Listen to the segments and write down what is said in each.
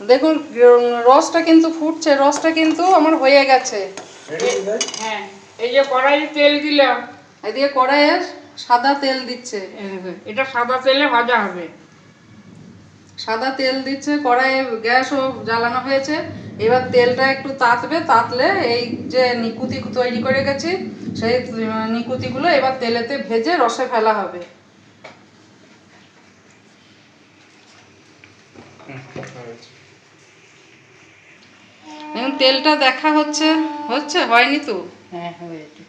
দেখুন রসটা কিন্তু ফুটছে রসটা কিন্তু আমার হয়ে গেছে। হ্যাঁ এই যে কড়াই তেল দিলাম। এদিকে কড়াইয়ে সাদা তেল দিচ্ছে। এটা সাদা তেলে ভাজা হবে। সাদা তেল দিচ্ছে কড়াইয়ে গ্যাসও জ্বালানো হয়েছে। এবার তেলটা একটু তাতবে তাতলে এই যে নিকুতি তৈরি করে গেছি সেই নিকুতিগুলো এবার তেলেতে ভেজে রসে ফেলা হবে। এখন তেলটা দেখা হচ্ছে হচ্ছে? হয়নি তো? হ্যাঁ হয়েছে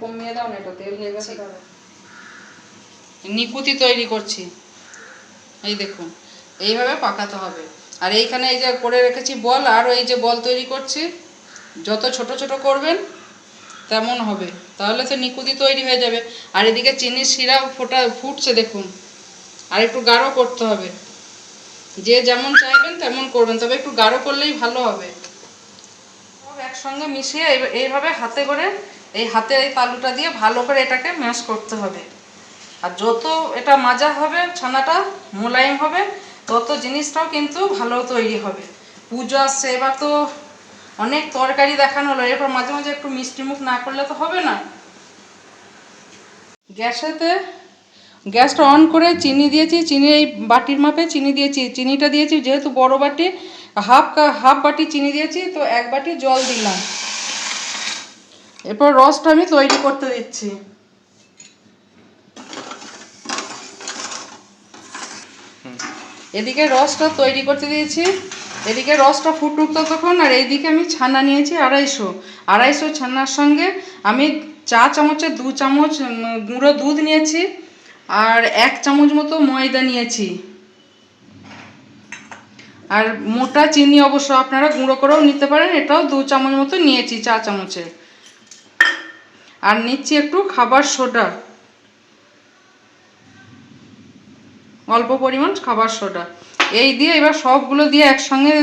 কমিয়ে দাও না এটা তেল হয়ে গেছে নিকুতি তৈরি করছি। এই দেখুন এইভাবে পাকাতে হবে। আর এইখানে এই যে করে রেখেছি বল আর এই যে বল তৈরি করছি যত ছোট ছোট করবেন তেমন হবে। তাহলে তো নিকুতি তৈরি হয়ে যাবে। আর এদিকে চিনির শিরা ফোটা ফুটছে দেখুন। আর একটু গাঢ় করতে হবে। যে যেমন চাইবেন তেমন করবেন, তবে একটু গাঢ় করলেই ভালো হবে। সব একসঙ্গে মিশিয়ে এই- এইভাবে হাতে করে এই হাতে এই তালুটা দিয়ে ভালো করে এটাকে ম্যাশ করতে হবে। আর যত এটা মাজা হবে, ছানাটা মোলায়েম হবে, তত জিনিসটাও কিন্তু ভালো তৈরি হবে। পুজো আসছে এবার তো অনেক তরকারি দেখানো হলো, এরপর মাঝে মাঝে একটু মিষ্টি মুখ না করলে তো হবে না। গ্যাসেতে গ্যাসটা অন করে চিনি দিয়েছি চিনি এই বাটির মাপে চিনি দিয়েছি, চিনিটা দিয়েছি, যেহেতু বড় বাটি, হাফ হাফ বাটি চিনি দিয়েছি, তো এক বাটি জল দিলাম। এরপর রসটা আমি তৈরি করতে দিচ্ছি। এদিকে রসটা তৈরি করতে দিয়েছি। এদিকে রসটা ফুটুক ততক্ষণ, আর এইদিকে আমি ছানা নিয়েছি আড়াইশো। আড়াইশো ছানার সঙ্গে আমি চা চামচের দু চামচ গুঁড়ো দুধ নিয়েছি। আর এক চামচ মতো ময়দা নিয়েছি। আর মোটা চিনি অবশ্য আপনারা গুঁড়ো করেও নিতে পারেন, এটাও দু চামচ মতো নিয়েছি চা চামচে। আর নিচ্ছি একটু খাবার সোডা। অল্প পরিমাণ খাবার সোডা। এই দিয়ে এবার সবগুলো দিয়ে একসঙ্গে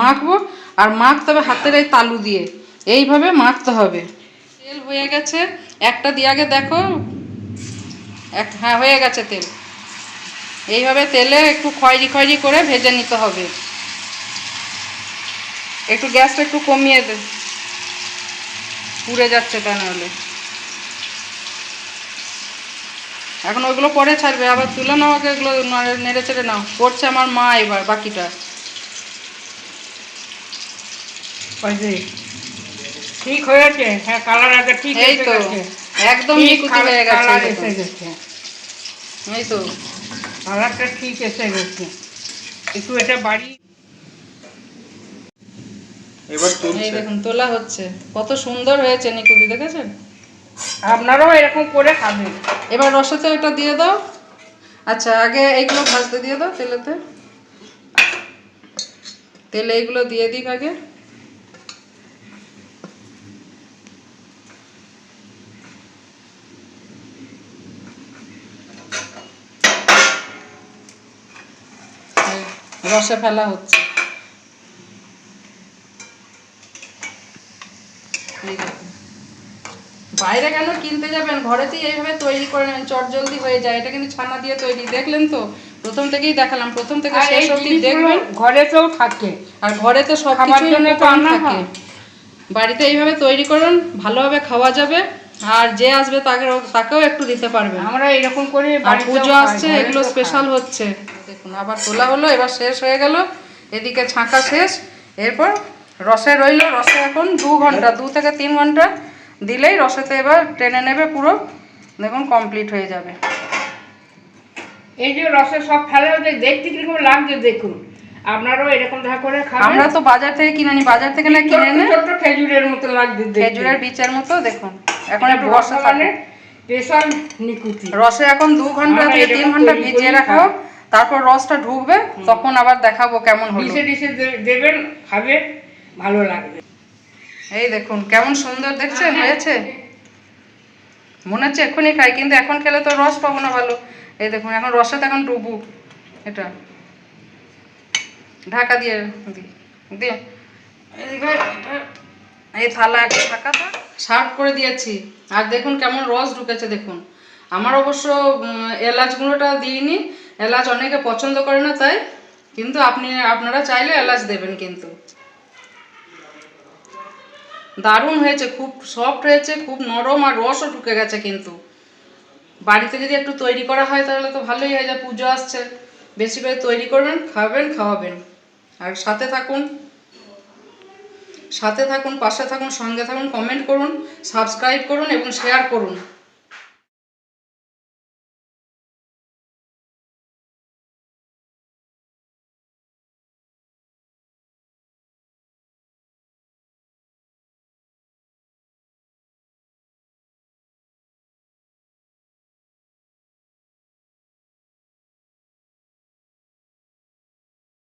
মাখবো, আর মাখতে হবে হাতের এই তালু দিয়ে। এইভাবে মাখতে হবে। তেল হয়ে গেছে। একটা দিয়ে আগে দেখো এক হ্যাঁ হয়ে গেছে তেল। এইভাবে তেলে একটু খয়রি খয়রি করে ভেজে নিতে হবে। একটু গ্যাসটা একটু কমিয়ে দে। পুড়ে যাচ্ছে তা নাহলে এখন ওইগুলো পরে ছাড়বে। আবার তুলে নাও আগে এগুলো নেড়ে চেড়ে নাও। করছে আমার মা এবার বাকিটা। ঠিক হয়েছে। হ্যাঁ কালার আগে ঠিক এই তো। একদম হয়ে গেছে এই এসে দেখুন। গেছে এই তো কালারটা ঠিক এসে গেছে। একটু এটা বাড়ি এবার এই দেখুন তোলা হচ্ছে। কত সুন্দর হয়েছে নিকুতি দেখেছেন? আপনারাও এরকম করে খাবেন এবার রসাতে দিয়ে দাও। আচ্ছা আগে এইগুলো ভাজতে দিয়ে দাও তেলেতে। তেলে এইগুলো দিয়ে দিক আগে। রসে ফেলা হচ্ছে। বাইরে কেন কিনতে যাবেন? ঘরেতেই এইভাবে তৈরি করে নেন চট জলদি হয়ে যায়। এটা কিন্তু ছানা দিয়ে তৈরি। দেখলেন তো? প্রথম থেকেই দেখালাম। প্রথম থেকে শেষ অবধি দেখবেন। ঘরেতেও থাকে। আর ঘরে তো সব কিছুই থাকে। বাড়িতে এইভাবে তৈরি করুন ভালোভাবে খাওয়া যাবে। আর যে আসবে তাকে তাকেও একটু দিতে পারবে আমরা এরকম করে পুজো আসছে এগুলো স্পেশাল হচ্ছে। দেখুন আবার তোলা হলো এবার শেষ হয়ে গেল। এদিকে ছাঁকা শেষ। এরপর রসে রইল রসে এখন দু ঘণ্টা দু থেকে তিন ঘণ্টা দিলেই রসেতে এবার টেনে নেবে পুরো। দেখুন কমপ্লিট হয়ে যাবে। এই যে রসে সব ফেলে দেখতে কীরকম লাগছে দেখুন। আপনারাও এরকম করে খাবেন। আমরা তো বাজার থেকে কিনে আনি বাজার থেকে না কিনে এনে খেজুরের মতো দেখতে। খেজুরের বীজের মতো দেখুন। এখন একটু রসে থাকে। স্পেশাল নিকুতি। রসে এখন দু ঘণ্টা থেকে তিন ঘণ্টা ভিজিয়ে রাখা হোক। তারপর রসটা ঢুকবে তখন আবার দেখাবো কেমন হলো। ডিশে ডিশে দে- দেবেন খাবে ভালো লাগবে। এই দেখুন কেমন সুন্দর দেখছেন হয়েছে? মনে হচ্ছে এক্ষুনি খাই কিন্তু এখন খেলে তো রস পাবো না ভালো। এই দেখুন এখন রসে তো এখন ডুবু এটা। ঢাকা দিয়ে দিই দিয়ে এই থালা একটা ঢাকাটা সার্ভ করে দিয়েছি। আর দেখুন কেমন রস ঢুকেছে দেখুন। আমার অবশ্য এলাচ গুঁড়োটা দিইনি এলাচ অনেকে পছন্দ করে না তাই, কিন্তু আপনি, আপনারা চাইলে এলাচ দেবেন কিন্তু। দারুণ হয়েছে, খুব সফট হয়েছে, খুব নরম আর রসও ঢুকে গেছে কিন্তু। বাড়িতে যদি একটু তৈরি করা হয় তাহলে তো ভালোই হয়ে যায় পুজো আসছে। বেশি করে তৈরি করবেন, খাবেন, খাওয়াবেন। আর সাথে থাকুন সাথে থাকুন, পাশে থাকুন, সঙ্গে থাকুন, কমেন্ট করুন, সাবস্ক্রাইব করুন এবং শেয়ার করুন।